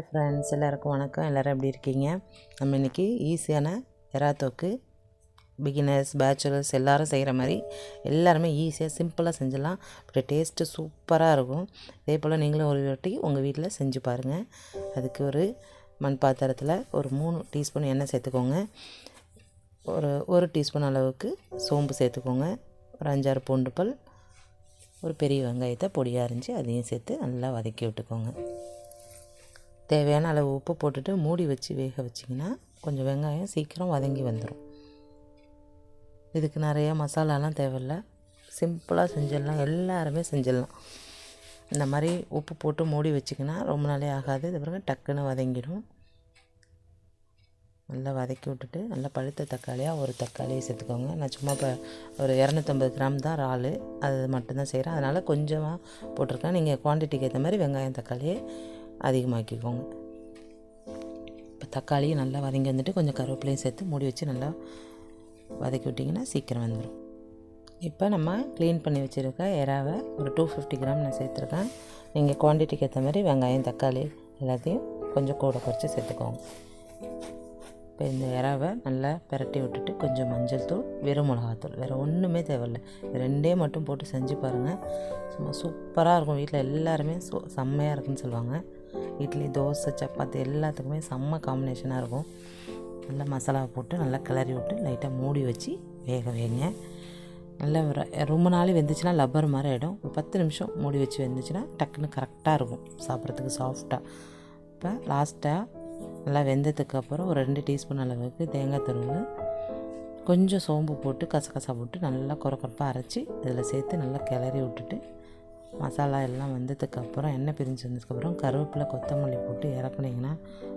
Friends எல்லாருக்கும் வணக்கம். எல்லோரும் எப்படி இருக்கீங்க? நம்ம இன்றைக்கி ஈஸியான எறா தொக்கு பிகினர்ஸ் பேச்சுலர்ஸ் எல்லோரும் செய்கிற மாதிரி எல்லாருமே ஈஸியாக சிம்பிளாக செஞ்சிடலாம். அப்படி டேஸ்ட்டு சூப்பராக இருக்கும். இதே போல் நீங்களும் ஒரு வாட்டி உங்கள் வீட்டில் செஞ்சு பாருங்கள் அதுக்கு ஒரு மண் பாத்திரத்தில் ஒரு மூணு டீஸ்பூன் எண்ணெய் சேர்த்துக்கோங்க. ஒரு ஒரு டீஸ்பூன் அளவுக்கு சோம்பு சேர்த்துக்கோங்க. ஒரு அஞ்சாறு பூண்டு பல் ஒரு பெரிய வெங்காயத்தை பொடியாக அரிஞ்சு அதையும் சேர்த்து நல்லா வதக்கி விட்டுக்கோங்க. தேவையான அளவு உப்பு போட்டுட்டு மூடி வச்சு வேக வச்சிங்கன்னா கொஞ்சம் வெங்காயம் சீக்கிரம் வதங்கி வந்துடும் இதுக்கு நிறைய மசாலாலாம் தேவையில்ல. சிம்பிளாக செஞ்சிடலாம். எல்லாருமே செஞ்சிடலாம். இந்த மாதிரி உப்பு போட்டு மூடி வச்சிங்கன்னா ரொம்ப நாளே ஆகாது. இது பிறகு டக்குன்னு வதங்கிடும். நல்லா வதக்கி விட்டுட்டு நல்லா பழுத்த தக்காளியாக ஒரு தக்காளியை சேர்த்துக்கோங்க. நான் சும்மா இப்போ ஒரு இரநூத்தம்பது கிராம் தான் இறால். அது மட்டும்தான் செய்கிறேன் அதனால் கொஞ்சமாக போட்டிருக்கேன். நீங்கள் குவான்டிட்டிக்கு ஏற்ற மாதிரி வெங்காயம் தக்காளியை அதிகமாக்கிக்கோங்க. இப்போ தக்காளியும் நல்லா வதங்கி வந்துட்டு கொஞ்சம் கருவேப்பிலையும் சேர்த்து மூடி வச்சு நல்லா வதக்கி விட்டிங்கன்னா சீக்கிரம் வந்துடும் இப்போ நம்ம க்ளீன் பண்ணி வச்சுருக்க எறாவை ஒரு டூ ஃபிஃப்டி கிராம் நான் சேர்த்துருக்கேன். நீங்கள் குவான்டிட்டிக்கு ஏற்ற மாதிரி வெங்காயம் தக்காளி எல்லாத்தையும் கொஞ்சம் கூட குறைச்சி சேர்த்துக்கோங்க. இப்போ இந்த இறாவை நல்லா பெரட்டி விட்டுட்டு கொஞ்சம் மஞ்சள் தூள் வெறும் மிளகாத்தூள் வேறு ஒன்றுமே தேவையில்ல. ரெண்டே மட்டும் போட்டு செஞ்சு பாருங்கள் சும்மா சூப்பராக இருக்கும். வீட்டில் எல்லாருமே சு செம்மையாக இருக்குன்னு சொல்லுவாங்க. இட்லி தோசை சப்பாத்தி எல்லாத்துக்குமே செம்ம காம்பினேஷனாக இருக்கும். நல்லா மசாலா போட்டு நல்லா கிளறி விட்டு லைட்டாக மூடி வச்சு வேக வைங்க. நல்லா ரொம்ப நாள் வெந்துச்சுன்னா லப்பர் மாதிரி ஆகிடும் ஒரு பத்து நிமிஷம் மூடி வச்சு வெந்துச்சுன்னா டக்குன்னு கரெக்டாக இருக்கும். சாப்பிட்றதுக்கு சாஃப்டாக இப்போ லாஸ்ட்டாக நல்லா வெந்ததுக்கு அப்புறம் ஒரு ரெண்டு டீஸ்பூன் அளவுக்கு தேங்காய் துருவல் கொஞ்சம் சோம்பு போட்டு கசகசா போட்டு நல்லா குறக்குறப்பாக அரைச்சி இதில் சேர்த்து நல்லா கிளறி விட்டுட்டு மசாலா எல்லாம் வந்ததுக்கப்புறம் எண்ணெய் பிரிஞ்சு வந்ததுக்கப்புறம் கருவேப்பிலை கொத்தமல்லி போட்டு இறக்குனீங்கன்னா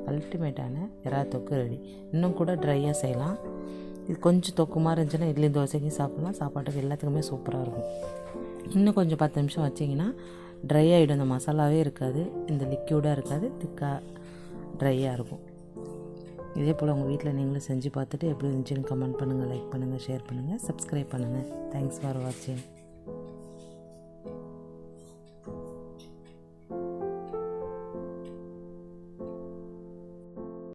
அல்டிமேட்டான இறா தொக்கு ரெடி இன்னும் கூட ட்ரையாக செய்யலாம். இது கொஞ்சம் தொக்குமாக இருந்துச்சுன்னா இட்லி தோசைக்கு சாப்பிட்லாம். சாப்பாட்டுக்கு எல்லாத்துக்குமே சூப்பராக இருக்கும். இன்னும் கொஞ்சம் பத்து நிமிஷம் வச்சிங்கன்னா ட்ரை ஆகிடும் இந்த மசாலாவே இருக்காது. இந்த லிக்யூடாக இருக்காது. திக்காக ட்ரையாக இருக்கும். இதே போல் உங்கள் வீட்டில் நீங்களும் செஞ்சு பார்த்துட்டு எப்படி இருந்துச்சுன்னு கமெண்ட் பண்ணுங்கள் லைக் பண்ணுங்கள் ஷேர் பண்ணுங்கள் சப்ஸ்கிரைப் பண்ணுங்கள் தேங்க்ஸ் ஃபார் வாட்சிங்